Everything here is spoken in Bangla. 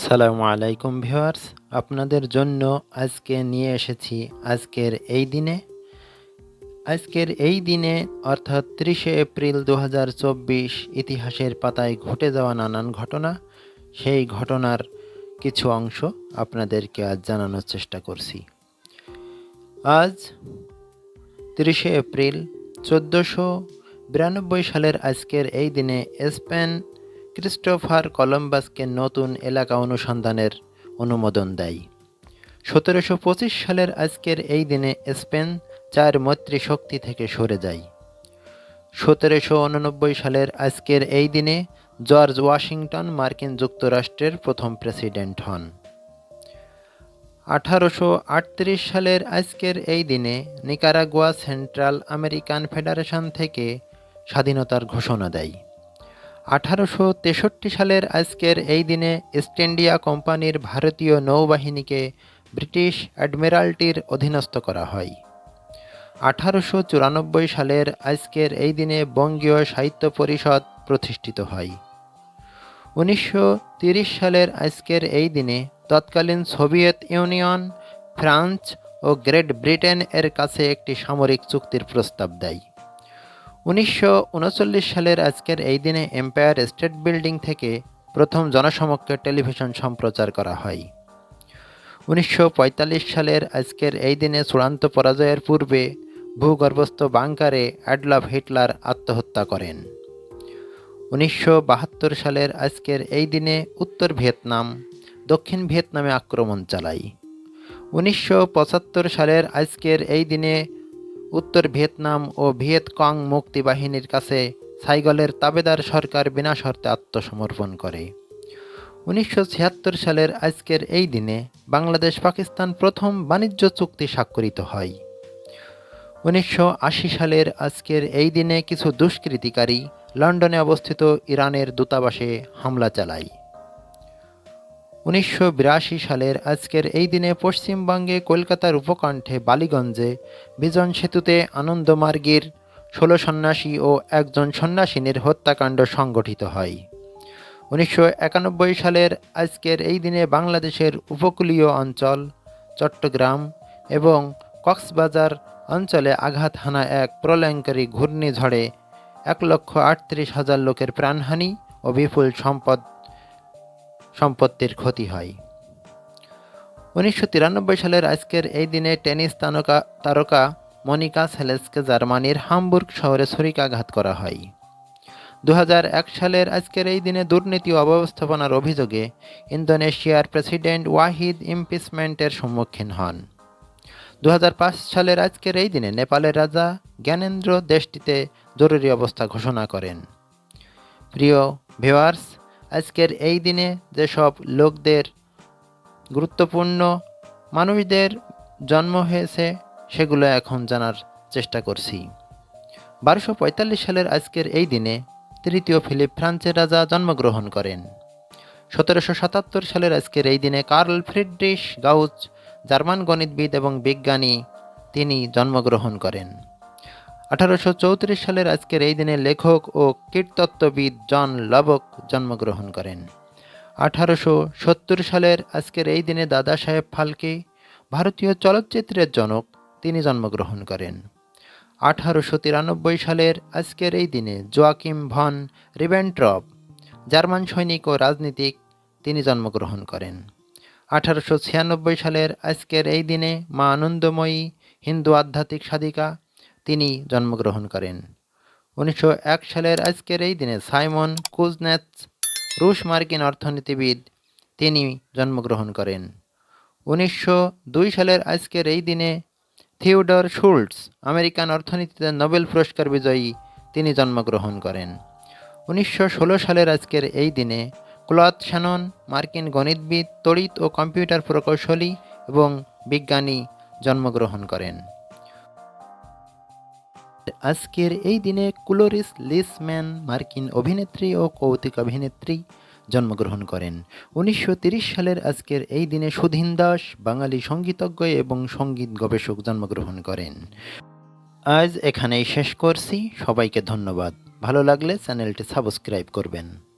আসসালামু আলাইকুম ভিউয়ার্স, আপনাদের জন্য আজকে নিয়ে এসেছি আজকের এই দিনে। আজকের এই দিনে অর্থাৎ ত্রিশে এপ্রিল দু হাজার চব্বিশ ইতিহাসের পাতায় ঘটে যাওয়া নানান ঘটনা। সেই ঘটনার কিছু অংশ আপনাদেরকে আজ জানানোর চেষ্টা করছি। আজ তিরিশে এপ্রিল চোদ্দোশো বিরানব্বই সালের আজকের এই দিনে স্পেন ক্রিস্টোফার কলম্বাসকে নতুন এলাকা অনুসন্ধানের অনুমোদন দেয়। সতেরোশো পঁচিশ সালের আজকের এই দিনে স্পেন চার মৈত্রী শক্তি থেকে সরে যায়। সতেরোশো উননব্বই সালের আজকের এই দিনে জর্জ ওয়াশিংটন মার্কিন যুক্তরাষ্ট্রের প্রথম প্রেসিডেন্ট হন। আঠারোশো আটত্রিশ সালের আজকের এই দিনে নিকারাগুয়া সেন্ট্রাল আমেরিকান ফেডারেশন থেকে স্বাধীনতার ঘোষণা দেয়। আঠারোশো তেষট্টি সালের আজকের এই দিনে ইস্ট ইন্ডিয়া কোম্পানির ভারতীয় নৌবাহিনীকে ব্রিটিশ অ্যাডমিরাল্টির অধীনস্থ করা হয়। আঠারোশো চুরানব্বই সালের আজকের এই দিনে বঙ্গীয় সাহিত্য পরিষদ প্রতিষ্ঠিত হয়। উনিশশো সালের আজকের এই দিনে তৎকালীন সোভিয়েত ইউনিয়ন, ফ্রান্স ও গ্রেট ব্রিটেন এর কাছে একটি সামরিক চুক্তির প্রস্তাব দেয়। উনিশশো উনচল্লিশ সালের আজকের এই দিনে এম্পায়ার স্টেট বিল্ডিং থেকে প্রথম জনসমক্ষে টেলিভিশন সম্প্রচার করা হয়। উনিশশো পঁয়তাল্লিশ সালের আজকের এই দিনে চূড়ান্ত পরাজয়ের পূর্বে ভূগর্ভস্থ বাংকারে অ্যাডলফ হিটলার আত্মহত্যা করেন। উনিশশো বাহাত্তর সালের আজকের এই দিনে উত্তর ভিয়েতনাম, দক্ষিণ ভিয়েতনামে আক্রমণ চালায়। উনিশশো পঁচাত্তর সালের আজকের এই দিনে উত্তর ভিয়েতনাম ও ভিয়েতকং মুক্তি বাহিনীর কাছে সাইগলের তাবেদার সরকার বিনা শর্তে আত্মসমর্পণ করে। উনিশশো ছিয়াত্তর সালের আজকের এই দিনে বাংলাদেশ পাকিস্তান প্রথম বাণিজ্য চুক্তি স্বাক্ষরিত হয়। উনিশশো আশি সালের আজকের এই দিনে কিছু দুষ্কৃতিকারী লন্ডনে অবস্থিত ইরানের দূতাবাসে হামলা চালায়। উনিশশো বিরাশি সালের আজকের এই দিনে পশ্চিমবঙ্গে কলকাতার উপকণ্ঠে বালিগঞ্জে বিজন সেতুতে আনন্দমার্গীর ষোলো সন্ন্যাসী ও একজন সন্ন্যাসিনীর হত্যাকাণ্ড সংগঠিত হয়। উনিশশো একানব্বই সালের আজকের এই দিনে বাংলাদেশের উপকূলীয় অঞ্চল, চট্টগ্রাম এবং কক্সবাজার অঞ্চলে আঘাত হানা এক প্রলয়ঙ্কারী ঘূর্ণিঝড়ে এক লক্ষ আটত্রিশ হাজার লোকের প্রাণহানি ও বিপুল সম্পদ সম্পত্তির ক্ষতি হয়। উনিশশো তিরানব্বই সালের আজকের এই দিনে টেনিস তারকা তারকা মনিকা সেলেসকে জার্মানির হামবুর্গ শহরে ছুরিকাঘাত করা হয়। দু হাজার এক সালের আজকের এই দিনে দুর্নীতি অব্যবস্থাপনার অভিযোগে ইন্দোনেশিয়ার প্রেসিডেন্ট ওয়াহিদ ইমপিচমেন্টের সম্মুখীন হন। দু হাজার পাঁচ সালের আজকের এই দিনে নেপালের রাজা জ্ঞানেন্দ্র দেশটিতে জরুরি অবস্থা ঘোষণা করেন। প্রিয় ভিওয়ার্স আজকের এই দিনে যেসব লোকদের গুরুত্বপূর্ণ মানুষদের জন্ম হয়েছে, সেগুলো এখন জানার চেষ্টা করছি। বারোশো পঁয়তাল্লিশ সালের আজকের এই দিনে তৃতীয় ফিলিপ ফ্রান্সের রাজা জন্মগ্রহণ করেন। সতেরোশো সাতাত্তর সালের আজকের এই দিনে কার্ল ফ্রিডরিশ গাউজ জার্মান গণিতবিদ এবং বিজ্ঞানী, তিনি জন্মগ্রহণ করেন। আঠারোশো চৌত্রিশ সালের আজকের এই দিনে লেখক ও কীটতত্ত্ববিদ জন লবক জন্মগ্রহণ করেন। আঠারোশো সত্তর সালের আজকের এই দিনে দাদা সাহেব ফালকে, ভারতীয় চলচ্চিত্রের জনক, তিনি জন্মগ্রহণ করেন। আঠারোশো তিরানব্বই সালের আজকের এই দিনে জোয়াকিম ভন রিবেন্ট্রপ জার্মান সৈনিক ও রাজনীতিক, তিনি জন্মগ্রহণ করেন। আঠারোশো ছিয়ানব্বই সালের আজকের এই দিনে মা আনন্দময়ী হিন্দু আধ্যাত্মিক সাধিকা তিনি জন্মগ্রহণ করেন। উনিশশো এক সালের আজকের এই দিনে সাইমন কুজনেৎস, রুশ মার্কিন অর্থনীতিবিদ, তিনি জন্মগ্রহণ করেন। উনিশশো দুই সালের আজকের এই দিনে থিওডর শুল্টস আমেরিকান অর্থনীতিতে নোবেল পুরস্কার বিজয়ী, তিনি জন্মগ্রহণ করেন। উনিশশো ষোলো সালের আজকের এই দিনে ক্লথ শ্যানন, মার্কিন গণিতবিদ, তড়িৎ ও কম্পিউটার প্রকৌশলী এবং বিজ্ঞানী জন্মগ্রহণ করেন। আজকের এই দিনে কুলোরিস লিসম্যান মার্কিন অভিনেত্রী ও কৌতিক অভিনেত্রী জন্মগ্রহণ করেন। উনিশশো সালের আজকের এই দিনে সুধীন দাস বাঙালি সঙ্গীতজ্ঞ এবং সংগীত গবেষক জন্মগ্রহণ করেন। আজ এখানেই শেষ করছি। সবাইকে ধন্যবাদ। ভালো লাগলে চ্যানেলটি সাবস্ক্রাইব করবেন।